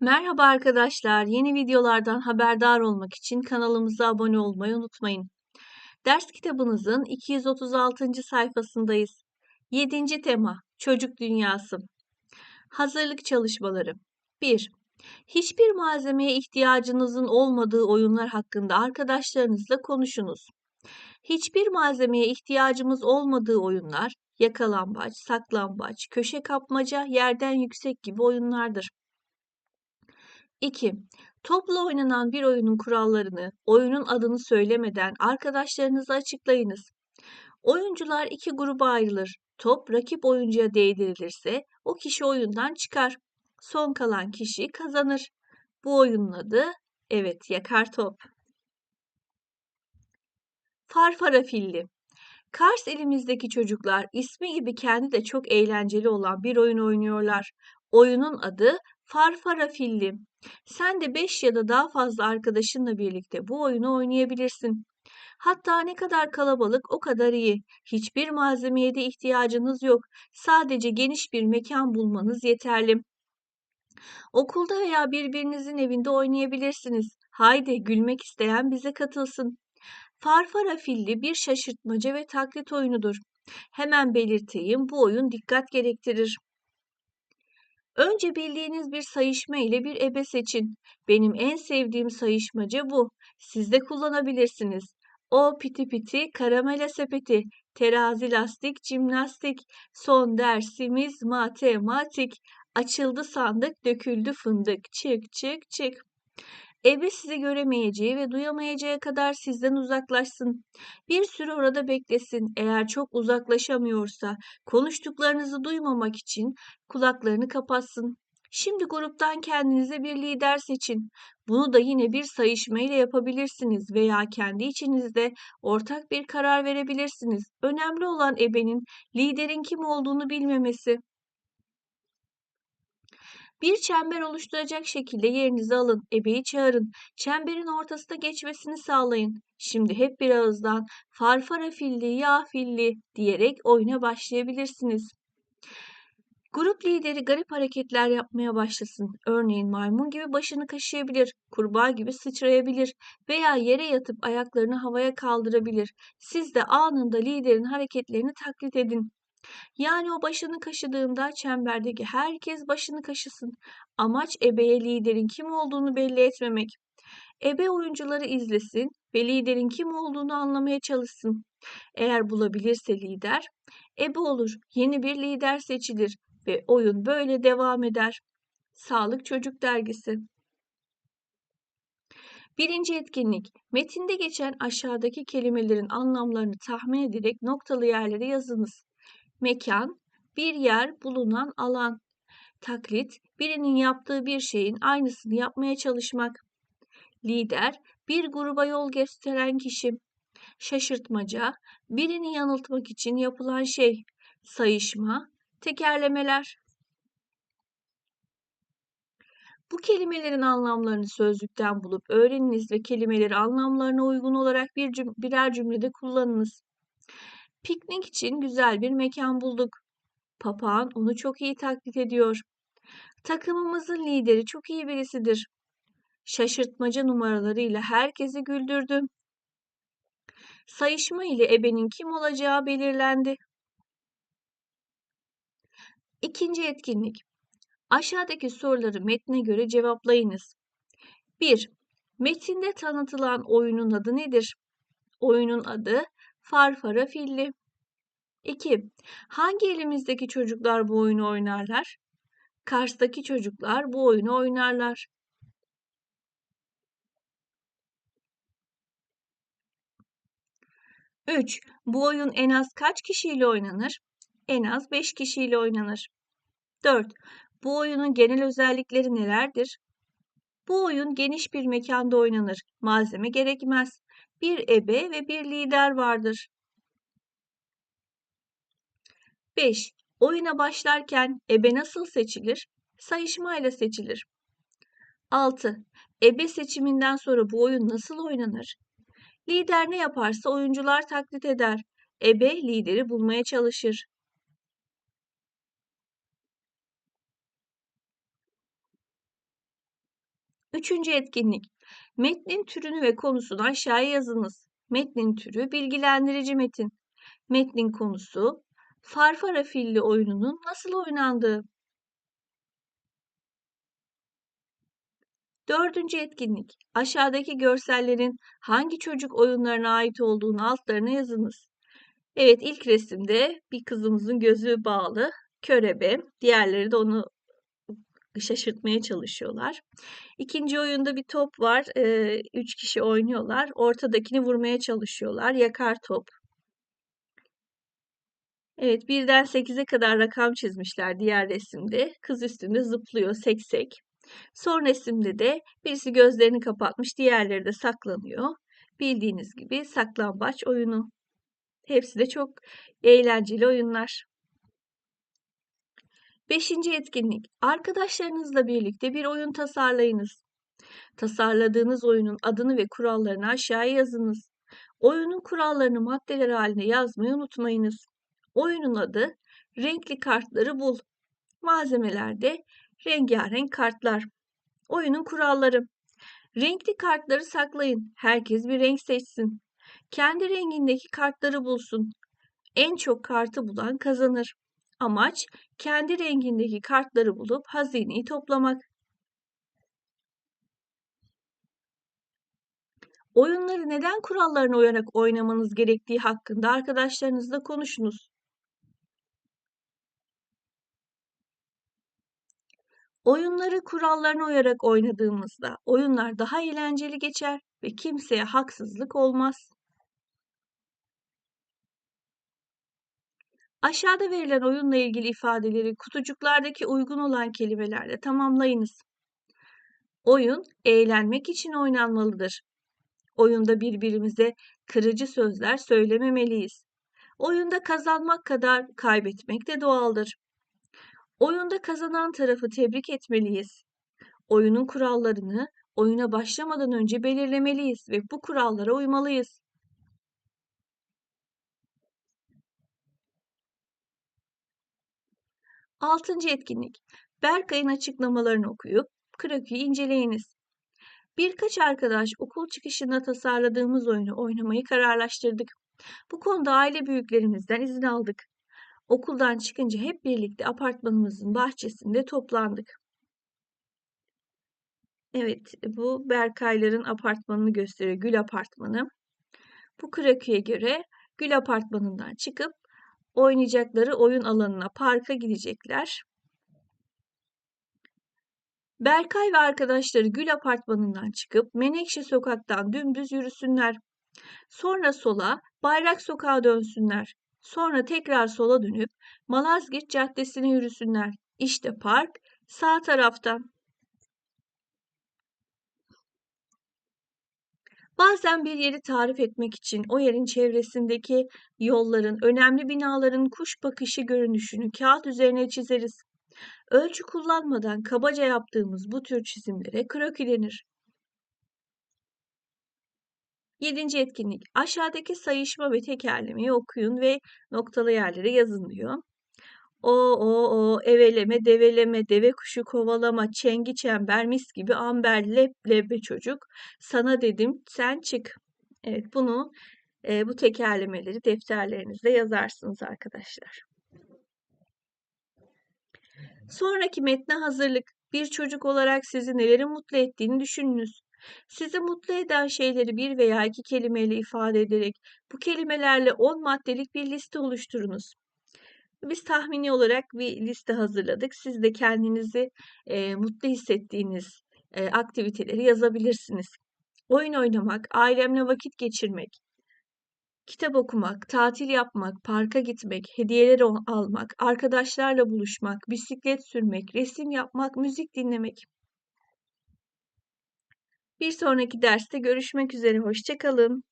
Merhaba arkadaşlar. Yeni videolardan haberdar olmak için kanalımıza abone olmayı unutmayın. Ders kitabınızın 236. sayfasındayız. 7. tema Çocuk Dünyası. Hazırlık çalışmaları. 1. Hiçbir malzemeye ihtiyacınızın olmadığı oyunlar hakkında arkadaşlarınızla konuşunuz. Hiçbir malzemeye ihtiyacımız olmadığı oyunlar yakalambaç, saklambaç, köşe kapmaca, yerden yüksek gibi oyunlardır. 2. Topla oynanan bir oyunun kurallarını, oyunun adını söylemeden arkadaşlarınıza açıklayınız. Oyuncular iki gruba ayrılır. Top rakip oyuncuya değdirilirse o kişi oyundan çıkar. Son kalan kişi kazanır. Bu oyunun adı evet yakar top. Farfara filli. Kars elimizdeki çocuklar ismi gibi kendi de çok eğlenceli olan bir oyun oynuyorlar. Oyunun adı Farfara filli. Sen de 5 ya da daha fazla arkadaşınla birlikte bu oyunu oynayabilirsin. Hatta ne kadar kalabalık o kadar iyi. Hiçbir malzemeye de ihtiyacınız yok. Sadece geniş bir mekan bulmanız yeterli. Okulda veya birbirinizin evinde oynayabilirsiniz. Haydi gülmek isteyen bize katılsın. Farfara filli bir şaşırtmaca ve taklit oyunudur. Hemen belirteyim bu oyun dikkat gerektirir. Önce bildiğiniz bir sayışma ile bir ebe seçin. Benim en sevdiğim sayışmaca bu. Siz de kullanabilirsiniz. O piti piti, karamela sepeti, terazi lastik, jimnastik, son dersimiz matematik. Açıldı sandık, döküldü fındık. Çık çık çık. Ebe sizi göremeyeceği ve duyamayacağı kadar sizden uzaklaşsın. Bir süre orada beklesin. Eğer çok uzaklaşamıyorsa konuştuklarınızı duymamak için kulaklarını kapatsın. Şimdi gruptan kendinize bir lider seçin. Bunu da yine bir sayışma ile yapabilirsiniz veya kendi içinizde ortak bir karar verebilirsiniz. Önemli olan ebenin liderin kim olduğunu bilmemesi. Bir çember oluşturacak şekilde yerinizi alın, ebeyi çağırın, çemberin ortasında geçmesini sağlayın. Şimdi hep bir ağızdan farfara filli, ya filli diyerek oyuna başlayabilirsiniz. Grup lideri garip hareketler yapmaya başlasın. Örneğin maymun gibi başını kaşıyabilir, kurbağa gibi sıçrayabilir veya yere yatıp ayaklarını havaya kaldırabilir. Siz de anında liderin hareketlerini taklit edin. Yani o başını kaşıdığında çemberdeki herkes başını kaşısın. Amaç ebeye liderin kim olduğunu belli etmemek. Ebe oyuncuları izlesin ve liderin kim olduğunu anlamaya çalışsın. Eğer bulabilirse lider, ebe olur. Yeni bir lider seçilir ve oyun böyle devam eder. Sağlık Çocuk Dergisi Birinci etkinlik, metinde geçen aşağıdaki kelimelerin anlamlarını tahmin ederek noktalı yerlere yazınız. Mekan, bir yer, bulunan alan. Taklit, birinin yaptığı bir şeyin aynısını yapmaya çalışmak. Lider, bir gruba yol gösteren kişi. Şaşırtmaca, birini yanıltmak için yapılan şey. Sayışma, tekerlemeler. Bu kelimelerin anlamlarını sözlükten bulup öğreniniz ve kelimeleri anlamlarına uygun olarak bir cüm birer cümlede kullanınız. Piknik için güzel bir mekan bulduk. Papağan onu çok iyi taklit ediyor. Takımımızın lideri çok iyi birisidir. Şaşırtmaca numaralarıyla herkesi güldürdü. Sayışma ile ebenin kim olacağı belirlendi. İkinci etkinlik. Aşağıdaki soruları metne göre cevaplayınız. 1. Metinde tanıtılan oyunun adı nedir? Oyunun adı Farfara filli. 2. Hangi elimizdeki çocuklar bu oyunu oynarlar? Kars'taki çocuklar bu oyunu oynarlar. Üç. Bu oyun en az kaç kişiyle oynanır? En az beş kişiyle oynanır. 4. Bu oyunun genel özellikleri nelerdir? Bu oyun geniş bir mekanda oynanır. Malzeme gerekmez. Bir ebe ve bir lider vardır. 5. Oyuna başlarken ebe nasıl seçilir? Sayışmayla seçilir. 6. Ebe seçiminden sonra bu oyun nasıl oynanır? Lider ne yaparsa oyuncular taklit eder. Ebe lideri bulmaya çalışır. Üçüncü etkinlik. Metnin türünü ve konusunu aşağıya yazınız. Metnin türü bilgilendirici metin. Metnin konusu Farfara filli oyununun nasıl oynandığı. Dördüncü etkinlik. Aşağıdaki görsellerin hangi çocuk oyunlarına ait olduğunu altlarına yazınız. Evet ilk resimde bir kızımızın gözü bağlı. Körebe. Diğerleri de onu şaşırtmaya çalışıyorlar. İkinci oyunda bir top var. Ee, üç kişi oynuyorlar. Ortadakini vurmaya çalışıyorlar. Yakar top. Evet birden 8'e kadar rakam çizmişler diğer resimde. Kız üstünde zıplıyor seksek. Son resimde de birisi gözlerini kapatmış, diğerleri de saklanıyor. Bildiğiniz gibi saklambaç oyunu. Hepsi de çok eğlenceli oyunlar. Beşinci etkinlik. Arkadaşlarınızla birlikte bir oyun tasarlayınız. Tasarladığınız oyunun adını ve kurallarını aşağıya yazınız. Oyunun kurallarını maddeler halinde yazmayı unutmayınız. Oyunun adı Renkli Kartları Bul. Malzemelerde rengarenk kartlar. Oyunun kuralları. Renkli kartları saklayın. Herkes bir renk seçsin. Kendi rengindeki kartları bulsun. En çok kartı bulan kazanır. Amaç kendi rengindeki kartları bulup hazineyi toplamak. Oyunları neden kurallarına uyarak oynamanız gerektiği hakkında arkadaşlarınızla konuşunuz. Oyunları kurallarına uyarak oynadığımızda oyunlar daha eğlenceli geçer ve kimseye haksızlık olmaz. Aşağıda verilen oyunla ilgili ifadeleri kutucuklardaki uygun olan kelimelerle tamamlayınız. Oyun eğlenmek için oynanmalıdır. Oyunda birbirimize kırıcı sözler söylememeliyiz. Oyunda kazanmak kadar kaybetmek de doğaldır. Oyunda kazanan tarafı tebrik etmeliyiz. Oyunun kurallarını oyuna başlamadan önce belirlemeliyiz ve bu kurallara uymalıyız. Altıncı etkinlik. Berkay'ın açıklamalarını okuyup krokiyi inceleyiniz. Birkaç arkadaş okul çıkışında tasarladığımız oyunu oynamayı kararlaştırdık. Bu konuda aile büyüklerimizden izin aldık. Okuldan çıkınca hep birlikte apartmanımızın bahçesinde toplandık. Evet, bu Berkayların apartmanını gösteriyor, Gül Apartmanı. Bu krokiye göre Gül Apartmanı'ndan çıkıp oynayacakları oyun alanına, parka gidecekler. Berkay ve arkadaşları Gül Apartmanı'ndan çıkıp Menekşe Sokak'tan dümdüz yürüsünler. Sonra sola Bayrak Sokağa dönsünler. Sonra tekrar sola dönüp Malazgirt Caddesi'ne yürüsünler. İşte park sağ tarafta. Bazen bir yeri tarif etmek için o yerin çevresindeki yolların, önemli binaların kuş bakışı görünüşünü kağıt üzerine çizeriz. Ölçü kullanmadan kabaca yaptığımız bu tür çizimlere kroki denir. Yedinci etkinlik. Aşağıdaki sayışma ve tekerlemeyi okuyun ve noktalı yerlere yazın diyor. O o o eveleme develeme deve kuşu kovalama çengi çember mis gibi amber lep lebbe çocuk sana dedim sen çık. Evet bunu e, bu tekerlemeleri defterlerinizde yazarsınız arkadaşlar. Sonraki metne hazırlık. Bir çocuk olarak sizi nelerin mutlu ettiğini düşününüz. Sizi mutlu eden şeyleri bir veya iki kelimeyle ifade ederek bu kelimelerle 10 maddelik bir liste oluşturunuz. Biz tahmini olarak bir liste hazırladık. Siz de kendinizi e, mutlu hissettiğiniz e, aktiviteleri yazabilirsiniz. Oyun oynamak, ailemle vakit geçirmek, kitap okumak, tatil yapmak, parka gitmek, hediyeler almak, arkadaşlarla buluşmak, bisiklet sürmek, resim yapmak, müzik dinlemek. Bir sonraki derste görüşmek üzere. Hoşçakalın.